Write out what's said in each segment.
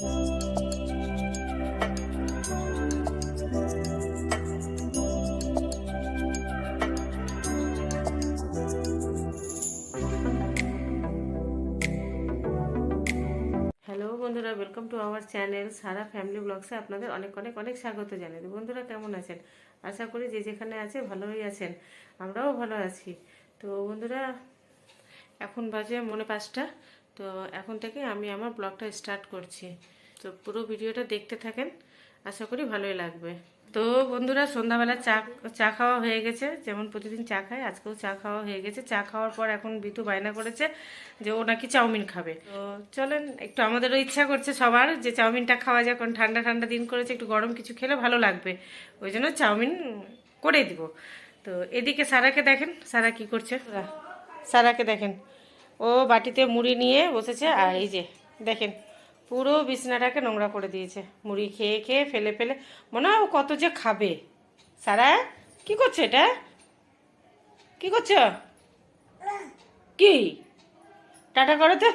বন্ধুরা welcome to our channel Sara family ব্লগসে আপনাদের অনেক অনেক অনেক স্বাগত জানাই। বন্ধুরা, কেমন আছেন? আশা করি যে যেখানে আছে ভালোই আছেন, আমরাও ভালো আছি। তো বন্ধুরা, এখন বাজে মনে পাঁচটা। তো এখন থেকে আমি আমার ব্লগটা স্টার্ট করছি। তো পুরো ভিডিওটা দেখতে থাকেন, আশা করি ভালোই লাগবে। তো বন্ধুরা, সন্ধ্যাবেলা চা চা খাওয়া হয়ে গেছে, যেমন প্রতিদিন চা খায় আজকেও চা খাওয়া হয়ে গেছে। চা খাওয়ার পর এখন বিতু বায়না করেছে যে ও নাকি চাউমিন খাবে। তো চলেন, একটু আমাদেরও ইচ্ছা করছে সবার যে চাউমিনটা খাওয়া যায় কারণ ঠান্ডা ঠান্ডা দিন করেছে, একটু গরম কিছু খেলে ভালো লাগবে। ওই জন্য চাউমিন করে দিব। তো এদিকে সারাকে দেখেন, সারা কি করছে? সারাকে দেখেন। ও বাটিতে মুড়ি নিয়ে বসেছে, আর এই যে দেখেন, পুরো বিছনাটাকে নোংরা করে দিয়েছে। মুড়ি খেয়ে খেয়ে ফেলে ফেলে, মনে হয় ও কত যে খাবে। সারা, কি করছ এটা? কি করছ? কি? টাটা করো তো।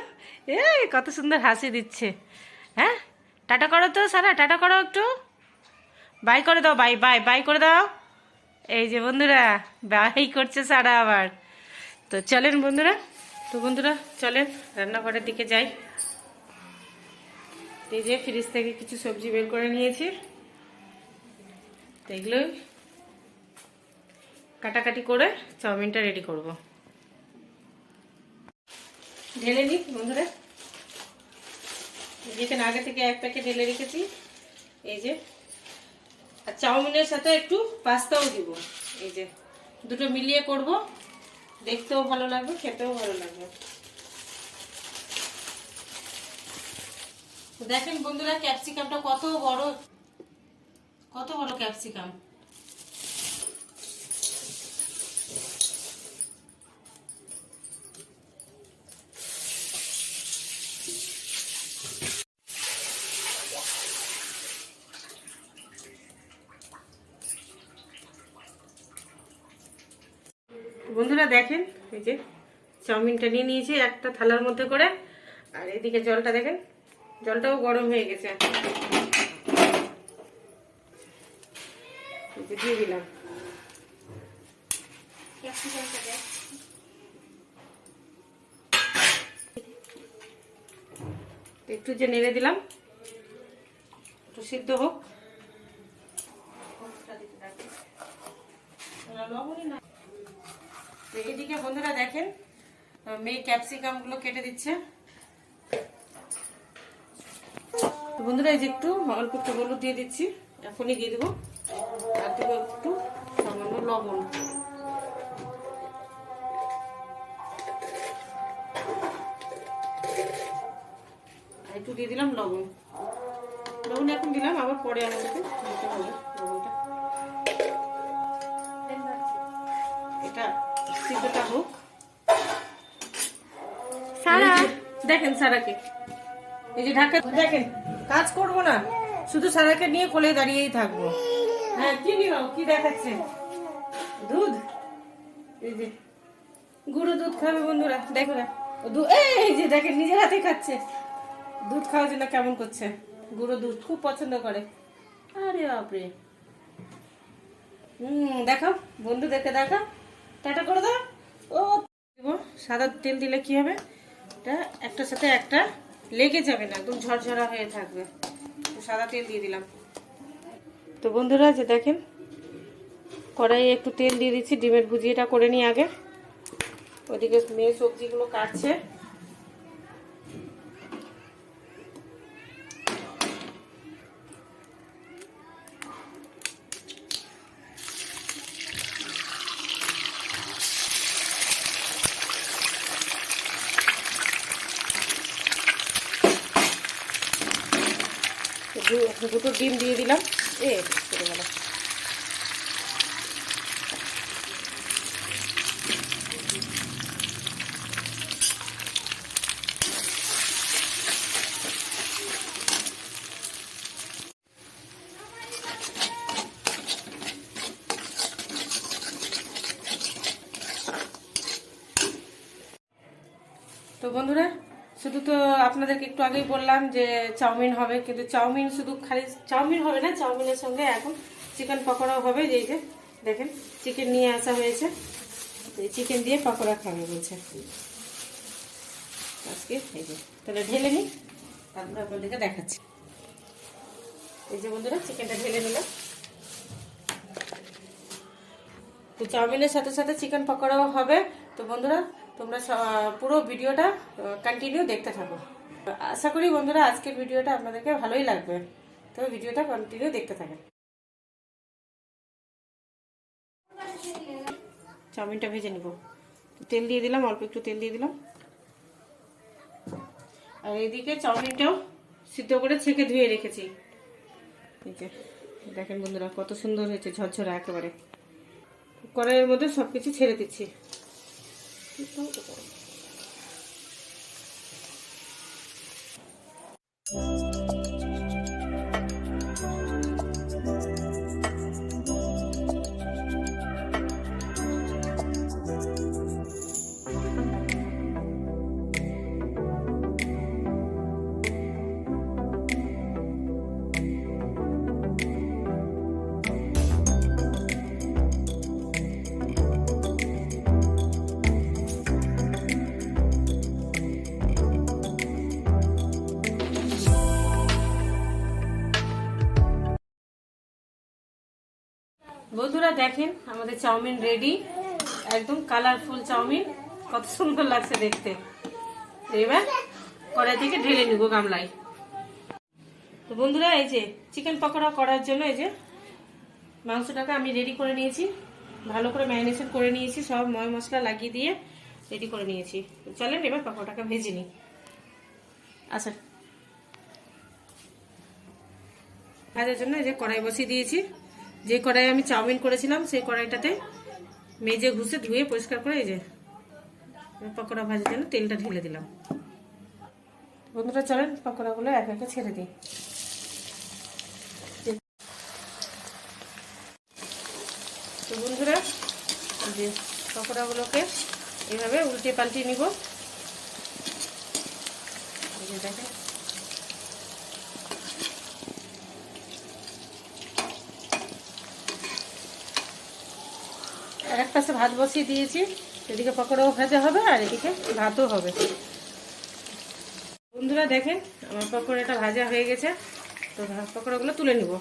এ, কত সুন্দর হাসি দিচ্ছে। হ্যাঁ? টাটা করো তো, সারা, টাটা করো একটু। বাই করে দাও, বাই বাই বাই করে দাও। এই যে বন্ধুরা, বাই করছে সারা আবার। তো চলেন বন্ধুরা। তো বন্ধুরা, চলেন রান্নাঘরের দিকে যাই। এই যে ফ্রিজ থেকে কিছু সবজি বের করে নিয়েছি। তো কাটাকাটি করে চাউমিনটা রেডি করব। ঢেলে নিই বন্ধুরা। যেখানে আগে থেকে এক প্যাকেট ঢেলে রেখেছি। এই যে, আর চাউমিনের সাথে একটু পাস্তাও দিব। এই যে, দুটো মিলিয়ে করব। দেখতেও ভালো লাগবে খেতেও ভালো লাগবে। দেখেন বন্ধুরা ক্যাপসিকামটা কত বড় কত বড় ক্যাপসিকাম। বন্ধুরা দেখেন, এই যে চাউমিনটা নিয়ে নিয়েছি একটা থালার মধ্যে করে। আর এদিকে জলটা দেখেন, জলটাও গরম হয়ে গেছে। দিয়ে দিলাম। একটু যে নেড়ে দিলাম, একটু সিদ্ধ হোক তো এদিকে বন্ধুরা দেখেন মেয়ে ক্যাপসিকামগুলো কেটে দিচ্ছে। বন্ধুরা এই যে একটু অল্প একটু হলুদ দিয়ে দিচ্ছি, এখনই দিয়ে দেবো। আর দেবো একটু সামান্য লবণ। একটু দিয়ে দিলাম লবণ। লবণ এখন দিলাম, আবার পরে আমাদেরকে দিতে হবে এটা সিদ্ধটা হোক। সারা। দেখেন সারাকে। এই যে ঢাকা দেখেন কাজ করব না। শুধু সারাকে নিয়ে কোলে দাঁড়িয়েই থাকব। হ্যাঁ কি নিও কি দেখাচ্ছে? দুধ? এই যে গুঁড়ো দুধ খাবে বন্ধুরা। দেখো না এই যে দেখেন নিজের হাতে খাচ্ছে। দুধ খাওয়ার জন্য কেমন করছে? গুঁড়ো দুধ খুব পছন্দ করে। আরে বাপরে। হুম দেখাও। বন্ধুদেরকে দেখাও। টাটা করে দাও। ও সাদা তেল দিলে কি হবে? এটা একটার সাথে একটা লেগে যাবে না, একদম ঝরঝরা হয়ে থাকবে। সাদা তেল দিয়ে দিলাম। তো বন্ধুরা, যে দেখেন, কড়াইয়ে একটু তেল দিয়ে দিচ্ছি, ডিমের ভুজিয়েটা করে নিই আগে। ওদিকে মেয়ে সবজিগুলো কাটছে। দুটো ডিম দিয়ে দিলাম। এ চলে তো বন্ধুরা শুধু তো আপনাদেরকে একটু আগেই বললাম যে চাউমিন হবে, কিন্তু চাউমিন শুধু খালি, চাউমিন হবে না, চাউমিনের সঙ্গে এখন চিকেন পকোড়াও হবে, যে এই যে দেখেন, চিকেন নিয়ে আসা হয়েছে। এই চিকেন দিয়ে পকোড়া খাবে বলছে। আজকে এই যে, তাহলে ঢেলে নিই, তারপরে আপনাদেরকে দেখাচ্ছি। এই যে বন্ধুরা, চিকেনটা ঢেলে নিলাম। তো চাউমিনের সাথে সাথে চিকেন পকোড়াও হবে। তো বন্ধুরা তোমরা পুরো ভিডিওটা কন্টিনিউ দেখতে থাকো। আশা করি বন্ধুরা আজকের ভিডিওটা আপনাদেরকে ভালোই লাগবে। তো ভিডিওটা কন্টিনিউ দেখতে থাকেন চাউমিনটা ভেজে নিব। তেল দিয়ে দিলাম, অল্প একটু তেল দিয়ে দিলাম। আর এদিকে চাউমিনটাও সিদ্ধ করে ছেঁকে ধুয়ে রেখেছি। দেখেন বন্ধুরা কত সুন্দর হয়েছে ঝরঝরা একেবারে। কড়াইয়ের মধ্যে সব কিছু ছেড়ে দিচ্ছি। একটু বন্ধুরা দেখেন, আমাদের চাউমিন রেডি একদম কালারফুল চাউমিন। কত সুন্দর লাগছে দেখতে। এবার কড়াই থেকে ঢেলে নিব গামলায়। তো বন্ধুরা, এই যে চিকেন পকোড়া করার জন্য এই যে মাংসটাকে আমি রেডি করে নিয়েছি। ভালো করে ম্যারিনেশন করে নিয়েছি, সব ময় মশলা লাগিয়ে দিয়ে রেডি করে নিয়েছি। চলেন এবার পকোড়াটাকে ভেজে নিই। আচ্ছা। ভাজার জন্য এই যে কড়াই বসিয়ে দিয়েছি। যে কড়াই আমি চাউমিন করেছিলাম, সেই কড়াইটাতে মেজে ঘুষে ধুয়ে পরিষ্কার করে এই যে পকোড়া ভাজার জন্য তেলটা ঢেলে দিলাম। বন্ধুরা, চলেন পকোড়াগুলো এক একে ছেড়ে দিই। তো বন্ধুরা যে পকোড়াগুলোকে এভাবে উল্টে পাল্টে নিব। দেখেন পাশে ভাত বসিয়ে দিয়েছি। এদিকে পকোড়াও ভাজা হবে আর এদিকে ভাতও হবে। বন্ধুরা দেখেন, আমার পকোড়াটা ভাজা হয়ে গেছে। তো পকোড়াগুলো তুলে নিব।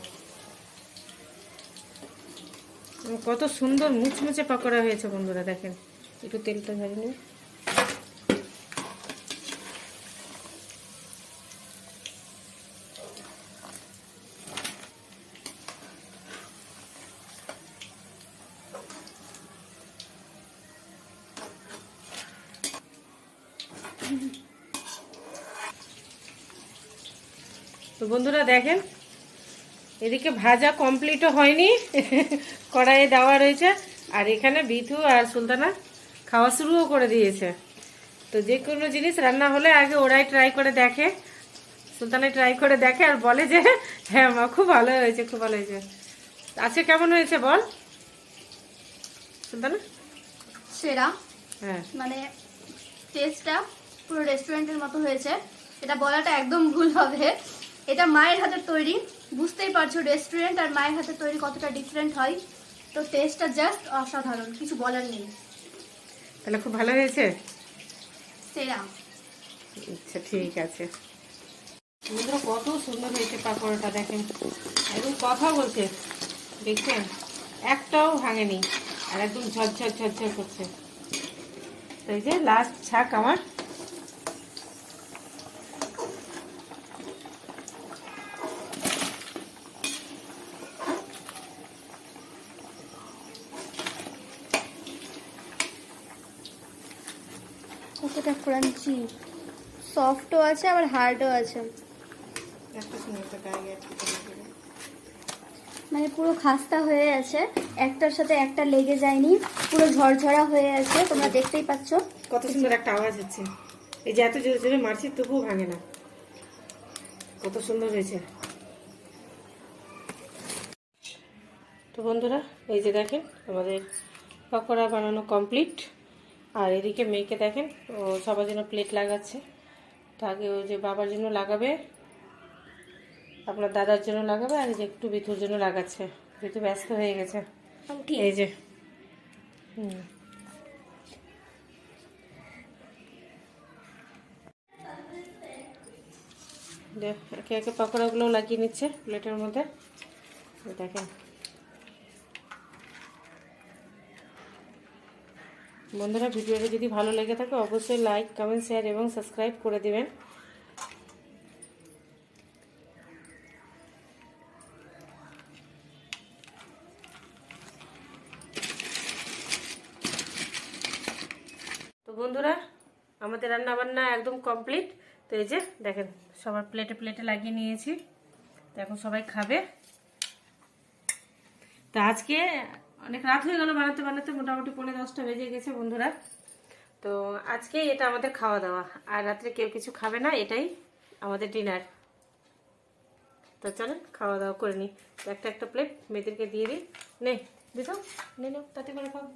কত সুন্দর মুচমুচে পকোড়া হয়েছে বন্ধুরা দেখেন। একটু তেলটা ভেজে নিই। তো বন্ধুরা দেখেন এদিকে ভাজা কমপ্লিটও হয়নি কড়াইয়ে দেওয়া রয়েছে আর এখানে বিথু আর সুলতানা খাওয়া শুরুও করে দিয়েছে। তো যে কোনো জিনিস রান্না হলে আগে ওরাই ট্রাই করে দেখে সুলতানা ট্রাই করে দেখে আর বলে যে হ্যাঁ মা খুব ভালো হয়েছে খুব ভালো হয়েছে। আজকে কেমন হয়েছে বল? সুলতানা? সেরা। হ্যাঁ। মানে টেস্টটা পুরো রেস্টুরেন্টের মতো হয়েছে। এটা বলাটা একদম ভুল হবে। এটা মায়ের হাতের তৈরি। বুঝতেই পারছ রেস্টুরেন্ট আর মায়ের হাতের তৈরি কতটা ডিফারেন্ট হয়। তো টেস্টটা জাস্ট অসাধারণ কিছু বলার নেই। তাহলে খুব ভালো হয়েছে? সেরা। আচ্ছা ঠিক আছে। বন্ধুরা কত সুন্দর হয়েছে পাকোড়াটা দেখেন। একদম কথা বলছে। দেখছেন? একটাও ভাঙেনি। আর একদম ঝরঝর ঝরঝর করছে। তো এই যে লাস্ট ছাক আমার। কতটা ক্রাঞ্চি। সফটও আছে আবার হার্ডও আছে। মানে পুরো খাস্তা হয়ে আছে একটার সাথে একটা লেগে যায়নি পুরো ঝরঝরা হয়ে আছে তোমরা দেখতেই পাচ্ছ। কত সুন্দর একটা আওয়াজ হচ্ছে। এই যে এত জোরে জোরে মারছি তবুও ভাঙে না। কত সুন্দর হয়েছে। তো বন্ধুরা এই যে দেখেন আমাদের পকোড়া বানানো কমপ্লিট আর এদিকে মেয়েকে দেখেন ও সবার জন্য প্লেট লাগাচ্ছে। তো আগে ওই যে বাবার জন্য লাগাবে আপনার দাদার জন্য লাগাবে আর যে একটু বিথুর জন্য লাগাচ্ছে। বিথু ব্যস্ত হয়ে গেছে। এই যে। হুম। একে একে পকোড়াগুলো লাগিয়ে নিচ্ছে প্লেটের মধ্যে। দেখেন। বন্ধুরা, ভিডিওটা যদি ভালো লেগে থাকে, অবশ্যই লাইক কমেন্ট শেয়ার এবং সাবস্ক্রাইব করে দিবেন। তো বন্ধুরা, আমাদের রান্না বান্না একদম কমপ্লিট তো এই যে, দেখেন, সবার প্লেটে প্লেটে লাগিয়ে নিয়েছি। তো এখন সবাই খাবে। তো আজকে অনেক রাত হয়ে গেল বানাতে বানাতে, মোটামুটি পনেরো দশটা বেজে গেছে বন্ধুরা। তো আজকে এটা আমাদের খাওয়া দাওয়া। আর রাত্রে কেউ কিছু খাবে না, এটাই আমাদের ডিনার তো চলেন খাওয়া দাওয়া করে নিই একটা একটা প্লেট মেয়েদেরকে দিয়ে দিই। নে দিতো নে নাও তাতে করে খাও।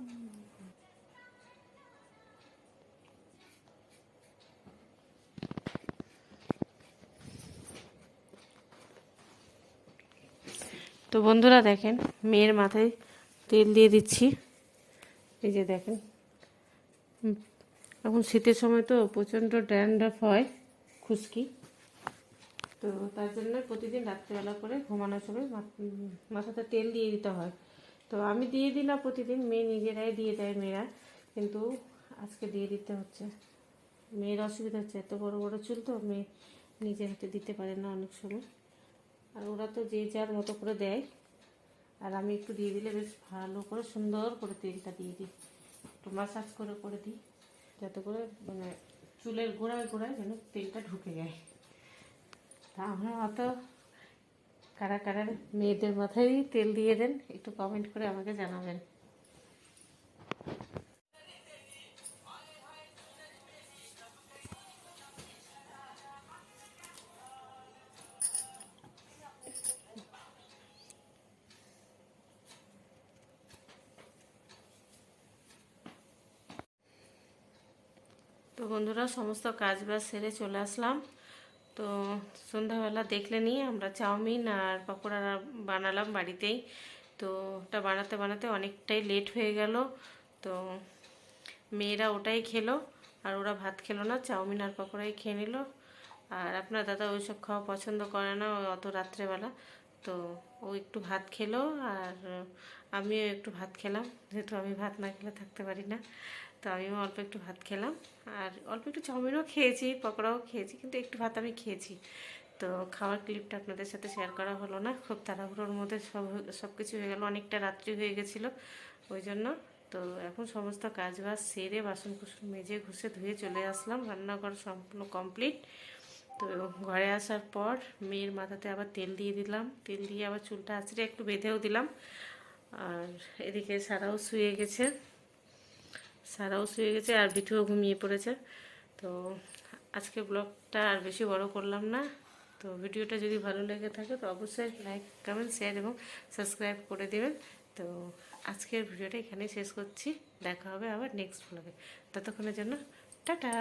তো বন্ধুরা দেখেন, মেয়ের মাথায় তেল দিয়ে দিচ্ছি। এই যে দেখেন। এখন শীতের সময় তো প্রচণ্ড ড্যান্ড্রফ হয়, খুশকি। তো তার জন্য প্রতিদিন রাত্রিবেলা করে ঘুমানোর সময় মাথাতে তেল দিয়ে দিতে হয়। তো আমি দিয়ে দিই না প্রতিদিন, মেয়ে নিজেরাই দিয়ে দেয় মেয়েরা। কিন্তু আজকে দিয়ে দিতে হচ্ছে। মেয়ের অসুবিধা হচ্ছে, এত বড় বড় চুল তো মেয়ে নিজে হাতে দিতে পারে না অনেক সময়। আর ওরা তো যে যার মতো করে দেয়। আর আমি একটু দিয়ে দিলে বেশ ভালো করে সুন্দর করে তেলটা দিয়ে দিই। একটু মাসাজ করে করে দিই, যাতে করে মানে চুলের গোড়ায় গোড়ায় যেন তেলটা ঢুকে যায়। তা আমার অত কারা কারা মেয়েদের মাথায় তেল দিয়ে দেন, একটু কমেন্ট করে আমাকে জানাবেন। তো বন্ধুরা, সমস্ত কাজ বাজ সেরে চলে আসলাম। তো সন্ধ্যাবেলা দেখলে নিয়ে আমরা চাউমিন আর পকোড়া বানালাম বাড়িতেই। তো ওটা বানাতে বানাতে অনেকটাই লেট হয়ে গেল। তো মেয়েরা ওটাই খেলো আর ওরা ভাত খেলো না, চাউমিন আর পকোড়াই খেয়ে নিল। আর আপনার দাদা ওইসব খাওয়া পছন্দ করে না অত রাত্রেবেলা। তো ও একটু ভাত খেলো আর আমিও একটু ভাত খেলাম। যেহেতু আমি ভাত না খেলে থাকতে পারি না, তো আমিও অল্প একটু ভাত খেলাম। আর অল্প একটু চাউমিনও খেয়েছি, পকোড়াও খেয়েছি, কিন্তু একটু ভাত আমি খেয়েছি। তো খাওয়ার ক্লিপটা আপনাদের সাথে শেয়ার করা হলো না। খুব তাড়াহুড়োর মধ্যে সব সব কিছু হয়ে গেল। অনেকটা রাত্রি হয়ে গেছিল ওই জন্য। তো এখন সমস্ত কাজ বাজ সেরে বাসন কুসন মেজে ঘুষে ধুয়ে চলে আসলাম। রান্নাঘর সম্পূর্ণ কমপ্লিট তো ঘরে আসার পর মেয়ের মাথাতে আবার তেল দিয়ে দিলাম। তেল দিয়ে আবার চুলটা আঁচড়ে একটু বেঁধেও দিলাম। আর এদিকে সারাও শুয়ে গেছে। সারাও শুয়ে গেছে আর বিঠুও ঘুমিয়ে পড়েছে। তো আজকে ব্লগটা আর বেশি বড় করলাম না। তো ভিডিওটা যদি ভালো লেগে থাকে তো অবশ্যই লাইক, কমেন্ট, শেয়ার এবং সাবস্ক্রাইব করে দেবেন। তো আজকের ভিডিওটা এখানেই শেষ করছি। দেখা হবে আবার নেক্সট ব্লগে। ততক্ষণের জন্য টাটা।